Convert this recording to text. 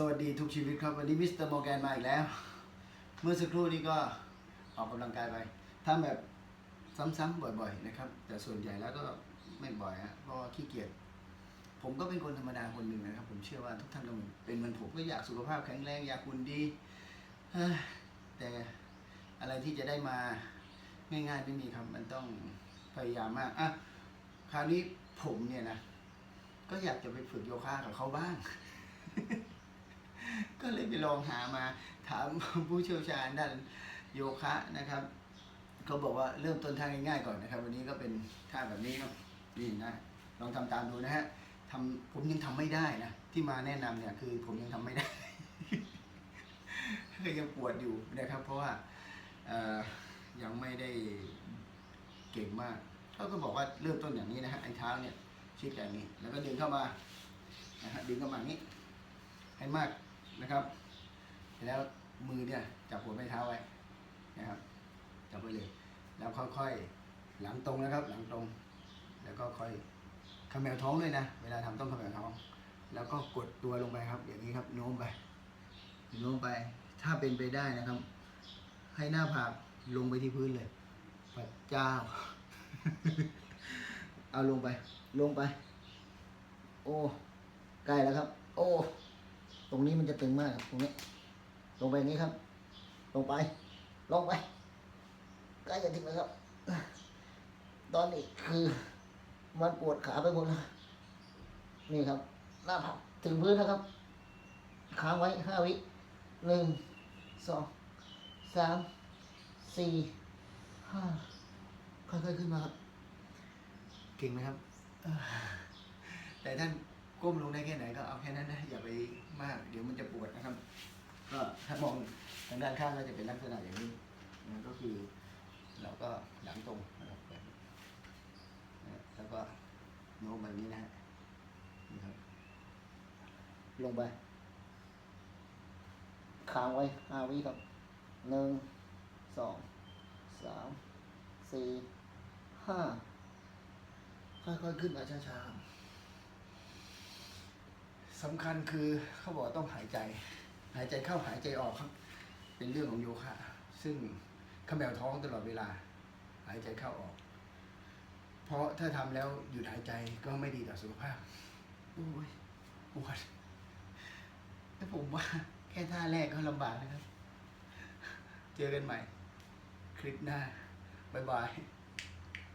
สวัสดีทุกชีวิตครับ วันนี้มิสเตอร์มอร์แกนมาอีกแล้ว เมื่อสักครู่นี้ก็ออกกำลังกายไปทำแบบซ้ำๆบ่อย ๆ นะครับ แต่ส่วนใหญ่แล้วก็ไม่บ่อยฮะเพราะขี้เกียจผมก็เป็นคนธรรมดาคนหนึ่งนะครับ ผมเชื่อว่าทุกท่านก็เป็นเหมือนผมก็อยากสุขภาพแข็งแรงอยากหุ่นดีแต่อะไรที่จะได้มาง่ายๆไม่มีครับ มันต้องพยายามมากอะคราวนี้ผมเนี่ยนะก็อยากจะไปฝึกโยคะกับเขาบ้าง ก็เลยไปลองหามาถามผู้เชี่ยวชาญด้านโยคะนะครับเขาบอกว่าเริ่มต้นท่าง่ายๆก่อนนะครับ วันนี้ก็เป็นท่าแบบนี้ครับนี่นะลองทำตามดูนะฮะทำผมยังทำไม่ได้นะที่มาแนะนำเนี่ยคือผมยังทำไม่ได้ก็ยังปวดอยู่นะครับ เพราะว่าเอ่อยังไม่ได้เก่งมากเขาก็บอกว่าเริ่มต้นอย่างนี้นะฮะไอ้เท้าเนี่ยชิดอย่างนี้ แล้วก็ดึงเข้ามานะฮะดึงเข้ามานี้ให้มาก นะครับ แล้วมือเนี่ยจับหัวแม่เท้าไว้นะครับจับไว้เลย แล้วค่อยๆหลังตรงนะครับ หลังตรง แล้วก็ค่อยขมวท้องด้วยนะ เวลาทำต้องเขมวท้อง แล้วก็กดตัวลงไปครับ อย่างนี้ครับโน้มไปโน้มไปถ้าเป็นไปได้นะครับ ให้หน้าผากลงไปที่พื้นเลยพระเจ้า เอาลงไป ลงไป โอ้ใกล้แล้วครับ โอ้ ตรงนี้มันจะตึงมากครับตรงนี้ ลงไปอย่างนี้ครับ ลงไป ลงไปใกล้จะถึงแล้วครับ ตอนนี้คือมันปวดขาไปหมดแล้วนี่ครับ หน้าผากถึงพื้นแล้วครับ ค้างไว้ห้าวิหนึ่งสองสามสี่ห้าค่อยๆขึ้นมาครับ เก่งไหมครับ แต่ท่านก้มลงได้แค่ไหนก็เอาแค่นั้นนะอย่าไปมาก เดี๋ยวมันจะปวดนะครับ ก็ถ้า มองทางด้านข้างก็จะเป็นลักษณะอย่างนี้นะก็คือเราก็หลังตรงนะครับแล้วก็โน้มแบบนี้นะฮะนี่ครับ ลงไปค้างไว้ห้าวิครับหนึ่งสองสามสี่ห้าค่อยๆขึ้นมาช้าๆสำคัญคือเขาบอกต้องหายใจ หายใจเข้าหายใจออกครับ เป็นเรื่องของโยคะ ซึ่งเขมวท้องตลอดเวลา หายใจเข้าออก เพราะถ้าทำแล้วหยุดหายใจก็ไม่ดีต่อสุขภาพโอ้ยปวดแต่ผมว่าแค่ท่าแรกก็ลำบากนะครับ เจอกันใหม่ คลิปหน้า บ๊ายบาย